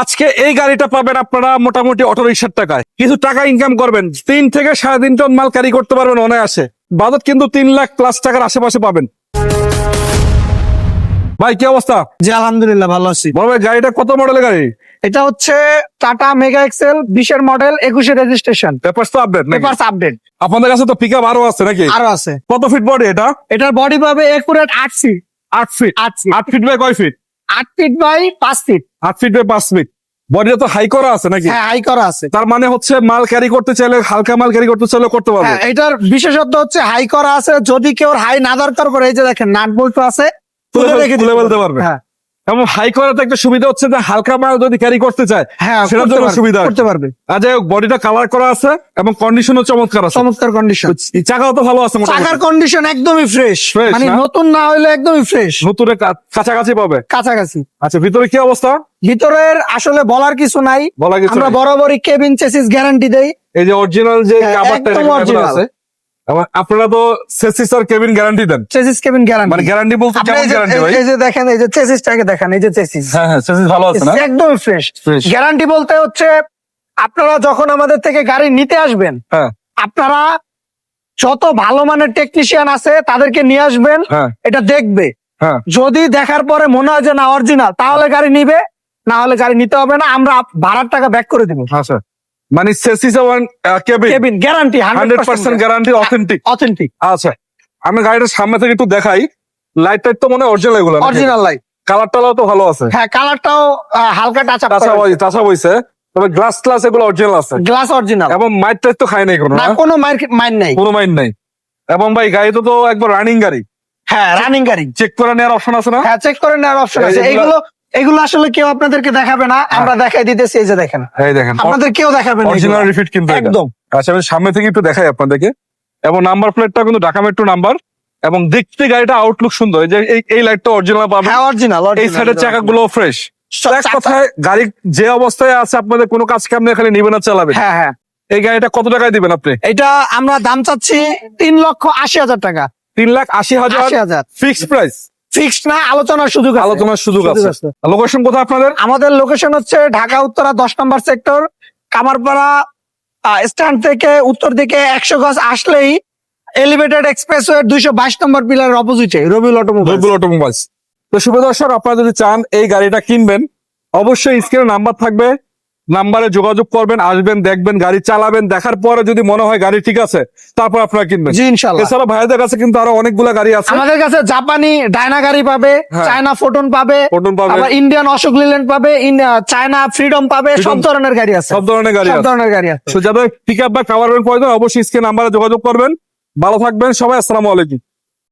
আজকে এই গাড়িটা পাবেন আপনারা মোটামুটি অটো রিক্সার টাকায়। কিছু টাকা ইনকাম করবেন। তিন থেকে সাড়ে তিন টন মাল ক্যারি করতে পারবেন অনায়াসে। বাজেট কিন্তু তিন লাখ প্লাস টাকার আশেপাশে পাবেন। ভাই কি অবস্থা? জি আলহামদুলিল্লাহ ভালো আছি। বড় ভাই গাড়িটা কত মডেলের গাড়ি? এটা হচ্ছে টাটা মেগা এক্সেল বিশের মডেল একুশে রেজিস্ট্রেশন পেপারস তো আপডেট নাকি? পেপারস আপডেট আপনাদের কাছে তো পিক আপ আরও আছে নাকি? আরও আছে। কত ফিট বডি এটা? এটার বডি পাবে একুরেট আট ফিট আট ফিট আট ফিট আট ফিট বাই কয় ফিট আট ফিট বাই পাঁচ ফিট আট ফিট বাই পাঁচ ফিট বডিটা তো হাই করা আছে নাকি? হ্যাঁ হাই করা আছে। তার মানে হচ্ছে মাল ক্যারি করতে চাইলে হালকা মাল ক্যারি করতে চাইলে করতে পারবে। হ্যাঁ এটার বিশেষত্ব হচ্ছে হাই করা আছে। যদি কেউ হাই না দরকার করে এই যে দেখেন নাট বল্টু আছে তুলে রেখে তুলে বলতে পারবে। হ্যাঁ। এবং হাই করাতে একটা সুবিধা হচ্ছে যে হালকা মাল যদি ক্যারি করতে চায় হ্যাঁ সেটার জন্য সুবিধা। করতে পারবে। আর যাই হোক বডিটা কালার করা আছে এবং কন্ডিশনও চমৎকার আছে। চমৎকার কন্ডিশন চাকাও তো ভালো আছে চাকার কন্ডিশন একদমই ফ্রেশ মানে নতুন না হলে একদমই ফ্রেশ নতুনে কাছাকাছি পাবে। কাছাকাছি। আচ্ছা ভিতরে কি অবস্থা? ভিতরের আসলে বলার কিছু নাই। আমরা বরাবরই কেবিন চেসিস গ্যারান্টি দেই। এই যে অরিজিনাল যে হ্যাঁ, কাভারটা। আছে আপনারা তো সেসিস আর কেবিন গ্যারান্টি দেন। চেসিস কেবিন মানে গ্যারান্টি গ্যারান্টি বলতে কেমন গ্যারান্টি ভাই? এই যে দেখেন এই যে চেসিসটাকে দেখেন এই যে চেসিস হ্যাঁ হ্যাঁ সেসিস ভালো আছে না? একদম ফ্রেশ গ্যারান্টি বলতে হচ্ছে আপনারা যখন আমাদের থেকে গাড়ি নিতে আসবেন হ্যাঁ। আপনারা যত ভালো মানের টেকনিশিয়ান আছে তাদেরকে নিয়ে আসবেন হ্যাঁ। এটা দেখবে। হ্যাঁ। যদি দেখার পরে মনে হয় যে না অরিজিনাল তাহলে গাড়ি নিবে না হলে গাড়ি নিতে হবে না আমরা ভাড়ার টাকা ব্যাক করে দিব। আচ্ছা মানে সেসিস এবং cabin cabin guarantee hundred percent guarantee authentic authentic আচ্ছা আমি গাড়িটার সামনে থেকে একটু দেখাই। লাইট টাইট তো মনে হয় অরিজিনাল এগুলো অরিজিনাল লাইট কালার টালাও তো ভালো আছে। হ্যাঁ কালারটাও হালকা টাচ আপ তাছা বই তাছা বইছে তবে গ্লাস গ্লাস এগুলো অরিজিনাল আছে। গ্লাস অরিজিনাল এবং মাইট টাইট তো খায় নাই কোনো না না কোনো মাইন নাই। কোনো মাইন্ড নাই। এবং ভাই গাড়ি তো তো একবার রানিং গাড়ি। হ্যাঁ রানিং গাড়ি। চেক করে নেওয়ার অপশন আছে না? হ্যাঁ চেক করে নেওয়ার অপশন আছে। যেগুলো- এগুলো আসলে কেউ আপনাদেরকে দেখাবে না আমরা দেখাই দিতেছি এই যে দেখেন। এই দেখেন আপনাদের কেউ দেখাবে না অরিজিনাল রিফিট কিন্তু একদম। আচ্ছা আমি সামনে থেকে একটু দেখাই আপনাদেরকে। এবং নাম্বার প্লেটটা কিন্তু ঢাকা মেট্রো নাম্বার এবং দেখতে গাড়িটা আউটলুক সুন্দর। এই যে এই লাইটটা অরিজিনাল পাবেন। হ্যাঁ অরিজিনাল এই সাইডের চাকাগুলো ফ্রেশ এক কথায় গাড়ি যে অবস্থায় আছে আপনাদের কোনো কাজ কাম খালি নিবেন আর চালাবেন হ্যাঁ হ্যাঁ। এই গাড়িটা কত টাকায় দিবেন আপনি? এটা আমরা দাম চাচ্ছি তিন লক্ষ আশি হাজার টাকা। তিন লাখ আশি হাজার ফিক্সড প্রাইস ফিক্সড না আলোচনার সুযোগ আলোচনার সুযোগ আছে। লোকেশন কোথায় আপনাদের? আমাদের লোকেশন হচ্ছে ঢাকা উত্তরা দশ নম্বর সেক্টর কামারপাড়া স্ট্যান্ড থেকে উত্তর দিকে একশো গজ আসলেই এলিভেটেড এক্সপ্রেসওয়ে দুইশো বাইশ নম্বর পিলারের অপোজিটে রবিউল অটোমোবাইল রবিউল অটোমোবাইলস তো শুভ দর্শক আপনারা যদি চান এই গাড়িটা কিনবেন অবশ্যই স্ক্রিনে নাম্বার থাকবে নাম্বারে যোগাযোগ করবেন আসবেন দেখবেন গাড়ি চালাবেন দেখার পরে যদি মনে হয় গাড়ি ঠিক আছে তারপর আপনারা কিনবেন। জি এছাড়া ভাইদের কাছে কিন্তু আরও অনেকগুলা গাড়ি আছে। আমাদের কাছে জাপানি ডায়না গাড়ি পাবে হ্যাঁ। চায়না ফোটন পাবে পটন পাবে। আবার ইন্ডিয়ান অশোক লিল্যান্ড পাবে চায়না ফ্রিডম পাবে সব ধরনের গাড়ি আছে। সব ধরনের গাড়ি সব ধরনের গাড়ি আছে। তো যাদের পিক আপ বা কাভারের প্রয়োজন অবশ্যই স্ক্রিন নাম্বারে যোগাযোগ করবেন। ভালো থাকবেন সবাই আসসালামু আলাইকুম।